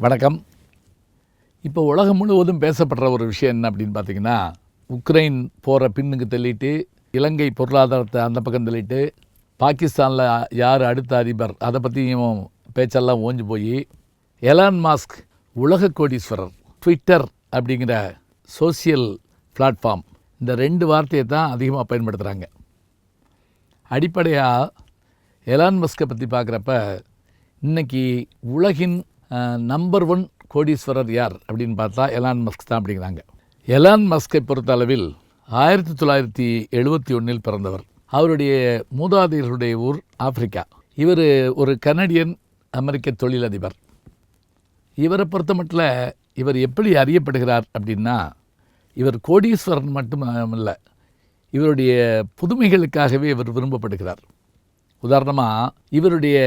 வணக்கம். இப்போ உலகம் முழுவதும் பேசப்படுற ஒரு விஷயம் என்ன அப்படின்னு பார்த்தீங்கன்னா உக்ரைன் போகிற பின்னுக்கு தள்ளிட்டு இலங்கை பொருளாதாரத்தை அந்த பக்கம் தள்ளிட்டு பாகிஸ்தானில் யார் அடுத்த அதிபர் அதை பற்றியும் பேச்செல்லாம் ஓஞ்சு போய் எலான் மாஸ்க் உலக கோடீஸ்வரர் ட்விட்டர் அப்படிங்கிற சோசியல் பிளாட்ஃபார்ம் இந்த ரெண்டு வார்த்தையை தான் அதிகமாக பயன்படுத்துகிறாங்க அடிப்படையாக எலான் மஸ்கை பற்றி பார்க்குறப்ப இன்னைக்கு உலகின் நம்பர் ஒன் கோடீஸ்வரர் யார் அப்படின்னு பார்த்தா எலான் மஸ்க் தான் அப்படிங்கிறாங்க. எலான் மஸ்கை பொறுத்த அளவில் ஆயிரத்தி தொள்ளாயிரத்தி எழுபத்தி ஒன்றில் பிறந்தவர். அவருடைய மூதாதையர்களுடைய ஊர் ஆப்பிரிக்கா. இவர் ஒரு கனடியன் அமெரிக்க தொழிலதிபர். இவரை பொறுத்த மட்டும் இவர் எப்படி அறியப்படுகிறார் அப்படின்னா இவர் கோடீஸ்வரன் மட்டும் இல்லை இவருடைய புதுமைகளுக்காகவே இவர் விரும்பப்படுகிறார். உதாரணமாக இவருடைய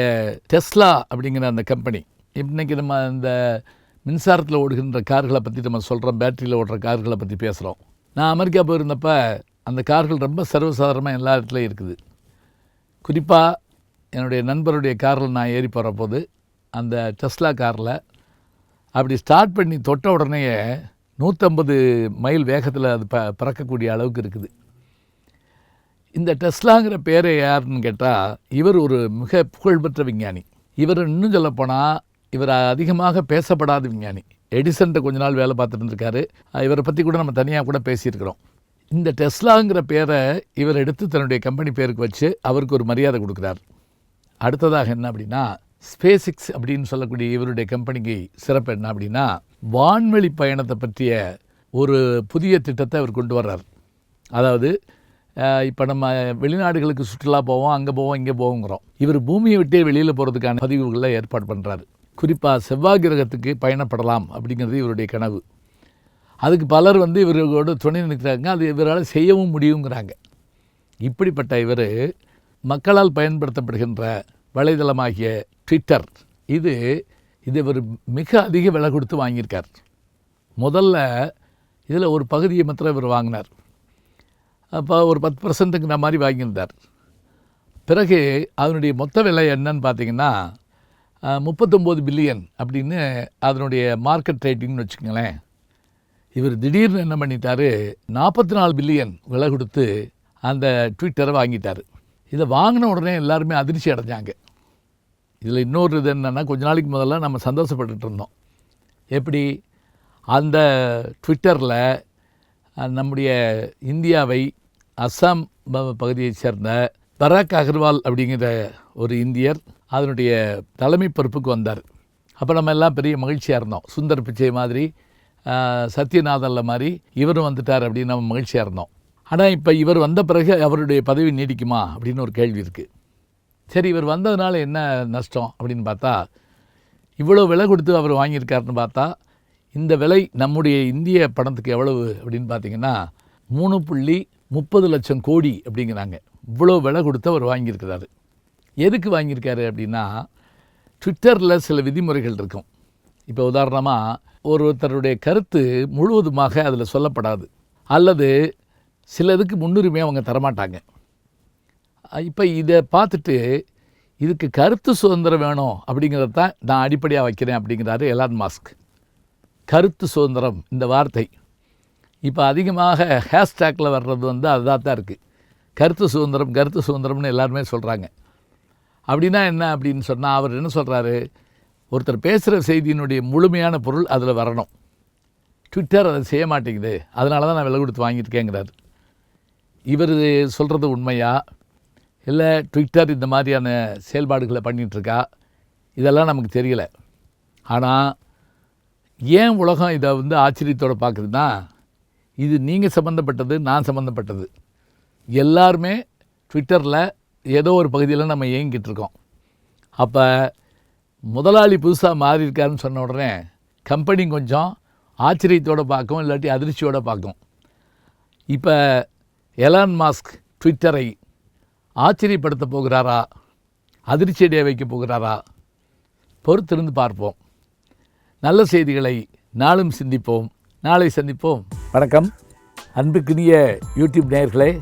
டெஸ்லா அப்படிங்கிற அந்த கம்பெனி இன்றைக்கி நம்ம இந்த மின்சாரத்தில் ஓடுகின்ற கார்களை பற்றி நம்ம சொல்கிறோம் பேட்டரியில் ஓடுற கார்களை பற்றி பேசுகிறோம் நான் அமெரிக்கா போயிருந்தப்போ அந்த கார்கள் ரொம்ப சர்வசாதாரணமாக எல்லா இடத்துலையும் இருக்குது. குறிப்பாக என்னுடைய நண்பருடைய காரில் நான் ஏறி போகிற போது அந்த டெஸ்லா காரில் அப்படி ஸ்டார்ட் பண்ணி தொட்ட உடனேயே நூற்றம்பது மைல் வேகத்தில் அது ப பறக்கக்கூடிய அளவுக்கு இருக்குது. இந்த டெஸ்லாங்கிற பேரை யாருன்னு கேட்டால் இவர் ஒரு மிக புகழ்பெற்ற விஞ்ஞானி. இவர் இன்னும் சொல்லப்போனால் இவர் அதிகமாக பேசப்படாத விஞ்ஞானி. எடிசன்ட்ட கொஞ்ச நாள் வேலை பார்த்துட்டு இருந்திருக்காரு. இவரை பற்றி கூட நம்ம தனியாக கூட பேசியிருக்கிறோம். இந்த டெஸ்லாங்கிற பேரை இவர் எடுத்து தன்னுடைய கம்பெனி பேருக்கு வச்சு அவருக்கு ஒரு மரியாதை கொடுக்குறார். அடுத்ததாக என்ன அப்படின்னா ஸ்பேசிக்ஸ் அப்படின்னு சொல்லக்கூடிய இவருடைய கம்பெனிக்கு சிறப்பு என்ன அப்படின்னா வான்வெளி பயணத்தை பற்றிய ஒரு புதிய திட்டத்தை அவர் கொண்டு வர்றார். அதாவது இப்போ நம்ம வெளிநாடுகளுக்கு சுற்றுலா போவோம் அங்கே போவோம் இங்கே போவோங்கிறோம். இவர் பூமியை விட்டே வெளியில் போகிறதுக்கான பதிவுகளை ஏற்பாடு பண்ணுறாரு குறிப்பாக செவ்வாய் கிரகத்துக்கு பயணப்படலாம் அப்படிங்கிறது இவருடைய கனவு. அதுக்கு பலர் வந்து இவர்களோடு துணை நிற்கிறாங்க. அது இவரால் செய்யவும் முடியுங்கிறாங்க. இப்படிப்பட்ட இவர் மக்களால் பயன்படுத்தப்படுகின்ற வலைதளமாகிய ட்விட்டர் இது இது இவர் மிக அதிக விலை கொடுத்து வாங்கியிருக்கார். முதல்ல இதில் ஒரு பகுதியை மாத்திரம் இவர் வாங்கினார். அப்போ ஒரு பத்து பர்சன்ட்டுங்கிற மாதிரி வாங்கியிருந்தார். பிறகு அதனுடைய மொத்த விலை என்னன்னு பார்த்தீங்கன்னா முப்பத்தொம்போது பில்லியன் அப்படின்னு அதனுடைய மார்க்கெட் ரேட்டிங்னு வச்சுக்கோங்களேன். இவர் திடீர்னு என்ன பண்ணிட்டார்? நாற்பத்தி நாலு பில்லியன் விலை கொடுத்து அந்த ட்விட்டரை வாங்கிட்டார். இதை வாங்கின உடனே எல்லாருமே அதிர்ச்சி அடைஞ்சாங்க. இதில் இன்னொரு இது என்னென்னா கொஞ்ச நாளைக்கு முதல்ல நம்ம சந்தோஷப்பட்டுட்டு இருந்தோம். எப்படி? அந்த ட்விட்டரில் நம்முடைய இந்தியாவை அஸ்ஸாம் பகுதியைச் சேர்ந்த பராக் அகர்வால் அப்படிங்கிற ஒரு இந்தியர் அதனுடைய தலைமை பொறுப்புக்கு வந்தார். அப்போ நம்ம எல்லாம் பெரிய மகிழ்ச்சியாக இருந்தோம். சுந்தர் பிச்சை மாதிரி சத்யநாதல்ல மாதிரி இவரும் வந்துட்டார் அப்படின்னு நம்ம மகிழ்ச்சியாக இருந்தோம். ஆனால் இப்போ இவர் வந்த பிறகு அவருடைய பதவி நீடிக்குமா அப்படின்னு ஒரு கேள்வி இருக்குது சரி இவர் வந்ததுனால என்ன நஷ்டம் அப்படின்னு பார்த்தா இவ்வளோ விலை கொடுத்து அவர் வாங்கியிருக்காருன்னு பார்த்தா இந்த விலை நம்முடைய இந்திய பணத்துக்கு எவ்வளவு அப்படின்னு பார்த்தீங்கன்னா மூணு புள்ளி முப்பது லட்சம் கோடி அப்படிங்கிறாங்க. இவ்வளோ விலை கொடுத்து அவர் வாங்கியிருக்கிறாரு. எதுக்கு வாங்கியிருக்காரு அப்படின்னா ட்விட்டரில் சில விதிமுறைகள் இருக்கும். இப்போ உதாரணமாக ஒருத்தருடைய கருத்து முழுவதுமாக அதில் சொல்லப்படாது. அல்லது சிலதுக்கு முன்னுரிமை அவங்க தரமாட்டாங்க. இப்போ இதை பார்த்துட்டு இதுக்கு கருத்து சுதந்திரம் வேணும் அப்படிங்கிறத தான் நான் அடிப்படையாக வைக்கிறேன் அப்படிங்கிறாரு எலான் மாஸ்க் கருத்து சுதந்திரம் இந்த வார்த்தை. இப்போ அதிகமாக ஹேஷ்டேக்கில் வர்றது வந்து அதுதான் தான் இருக்குது கருத்து சுதந்திரம் கருத்து சுதந்திரம்னு எல்லாருமே சொல்கிறாங்க அப்படின்னா என்ன அப்படின்னு சொன்னால் அவர் என்ன சொல்கிறாரு ஒருத்தர் பேசுகிற செய்தியினுடைய முழுமையான பொருள் அதில் வரணும். ட்விட்டர் அதை செய்ய மாட்டேங்குது. அதனால தான் நான் விலை கொடுத்து வாங்கியிருக்கேங்கிறார். இவர் சொல்கிறது உண்மையா? இல்லை ட்விட்டர் இந்த மாதிரியான செயல்பாடுகளை பண்ணிகிட்ருக்கா இதெல்லாம் நமக்கு தெரியல. ஆனால் ஏன் உலகம் இதை வந்து ஆச்சரியத்தோடு பார்க்குதுன்னா இது நீங்கள் சம்மந்தப்பட்டது நான் சம்மந்தப்பட்டது எல்லாருமே ட்விட்டரில் ஏதோ ஒரு பகுதியில் நம்ம இயங்கிட்டு இருக்கோம். அப்போ முதலாளி புதுசாக மாறி இருக்காருன்னு சொன்ன உடனே கம்பெனி கொஞ்சம் ஆச்சரியத்தோடு பார்க்கும் இல்லாட்டி அதிர்ச்சியோடு பார்க்கும். இப்போ எலான் மாஸ்க் ட்விட்டரை ஆச்சரியப்படுத்த போகிறாரா? அதிர்ச்சியடைய வைக்க போகிறாரா? பொறுத்திருந்து பார்ப்போம். நல்ல செய்திகளை நாளும் சிந்திப்போம். நாளை சந்திப்போம். வணக்கம். அன்புக்குரிய யூடியூப் நேயர்களே